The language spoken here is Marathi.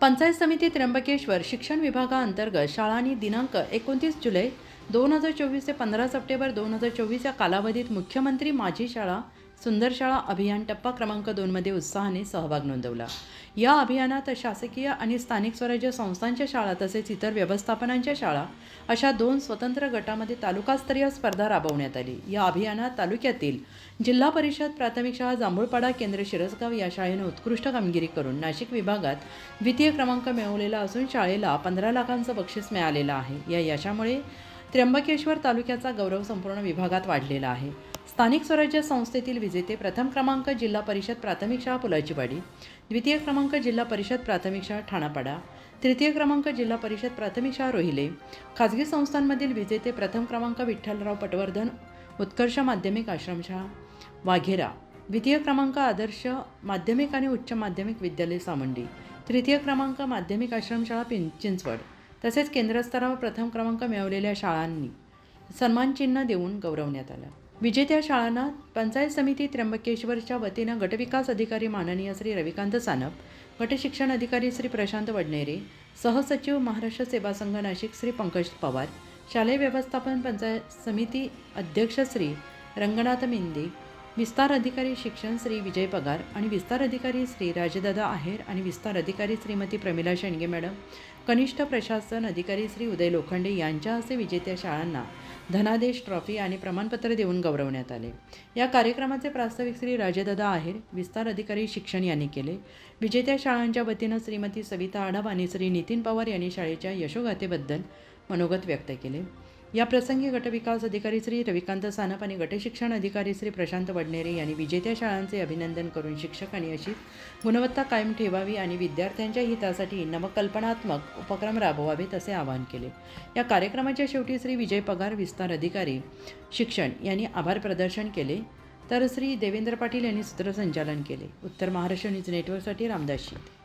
पंचायत समिती त्र्यंबकेश्वर शिक्षण विभागाअंतर्गत शाळांनी दिनांक एकोणतीस जुलै दोन हजार चोवीस ते पंधरा सप्टेंबर दोन हजार चोवीस या कालावधीत मुख्यमंत्री माझी शाळा सुंदर शाळा अभियान टप्पा क्रमांक दोनमध्ये उत्साहाने सहभाग नोंदवला. या अभियानात शासकीय आणि स्थानिक स्वराज्य संस्थांच्या शाळा तसेच इतर व्यवस्थापनांच्या शाळा अशा दोन स्वतंत्र गटामध्ये तालुकास्तरीय स्पर्धा राबवण्यात आली. या अभियानात तालुक्यातील जिल्हा परिषद प्राथमिक शाळा जांभूळपाडा केंद्र शिरसगाव या शाळेनं उत्कृष्ट कामगिरी करून नाशिक विभागात द्वितीय क्रमांक मिळवलेला असून शाळेला पंधरा लाखांचं बक्षीस मिळालेलं आहे. या यशामुळे त्र्यंबकेश्वर तालुक्याचा गौरव संपूर्ण विभागात वाढलेला आहे. स्थानिक स्वराज्य संस्थेतील विजेते प्रथम क्रमांक जिल्हा परिषद प्राथमिक शाळा पुलाचीवाडी द्वितीय क्रमांक जिल्हा परिषद प्राथमिक शाळा ठाणापाडा तृतीय क्रमांक जिल्हा परिषद प्राथमिक शाळा रोहिले. खाजगी संस्थांमधील विजेते प्रथम क्रमांक विठ्ठलराव पटवर्धन उत्कर्ष माध्यमिक आश्रमशाळा वाघेरा. द्वितीय क्रमांक आदर्श माध्यमिक आणि उच्च माध्यमिक विद्यालय सामंडी. तृतीय क्रमांक माध्यमिक आश्रमशाळा पिं चिंचवड. तसेच केंद्रस्तरावर प्रथम क्रमांक मिळवलेल्या शाळांनी सन्मानचिन्ह देऊन गौरवण्यात आलं. विजेत्या शाळांना पंचायत समिती त्र्यंबकेश्वरच्या वतीनं गटविकास अधिकारी माननीय श्री रविकांत सानप गटशिक्षण अधिकारी श्री प्रशांत वडनेरे सहसचिव महाराष्ट्र सेवा संघ नाशिक श्री पंकज पवार शालेय व्यवस्थापन पंचायत समिती अध्यक्ष श्री रंगनाथ मिंदे विस्तार अधिकारी शिक्षण श्री विजय पगार आणि विस्तार अधिकारी श्री राजदादा आहेर आणि विस्तार अधिकारी श्रीमती प्रमिला शेंडगे मॅडम. कनिष्ठ प्रशासन अधिकारी श्री उदय लोखंडे यांच्या हस्ते विजेत्या शाळांना धनादेश ट्रॉफी आणि प्रमाणपत्र देऊन गौरवण्यात आले. या कार्यक्रमाचे प्रास्ताविक श्री राजदादा आहेर विस्तार अधिकारी शिक्षण यांनी केले. विजेत्या शाळांच्या वतीनं श्रीमती सविता आढाव आणि श्री नितीन पवार यांनी शाळेच्या यशोगाथेबद्दल मनोगत व्यक्त केले. या प्रसंगी गटविकास अधिकारी श्री रविकांत सानप आणि गटशिक्षण अधिकारी श्री प्रशांत वडनेरे यांनी विजेत्या शाळांचे अभिनंदन करून शिक्षकांनी अशी गुणवत्ता कायम ठेवावी आणि विद्यार्थ्यांच्या हितासाठी नवकल्पनात्मक उपक्रम राबवावेत असे आवाहन केले. या कार्यक्रमाच्या शेवटी श्री विजय पगार विस्तार अधिकारी शिक्षण यांनी आभार प्रदर्शन केले. तर श्री देवेंद्र पाटील यांनी सूत्रसंचालन केले. उत्तर महाराष्ट्र न्यूज नेटवर्कसाठी रामदास शेठ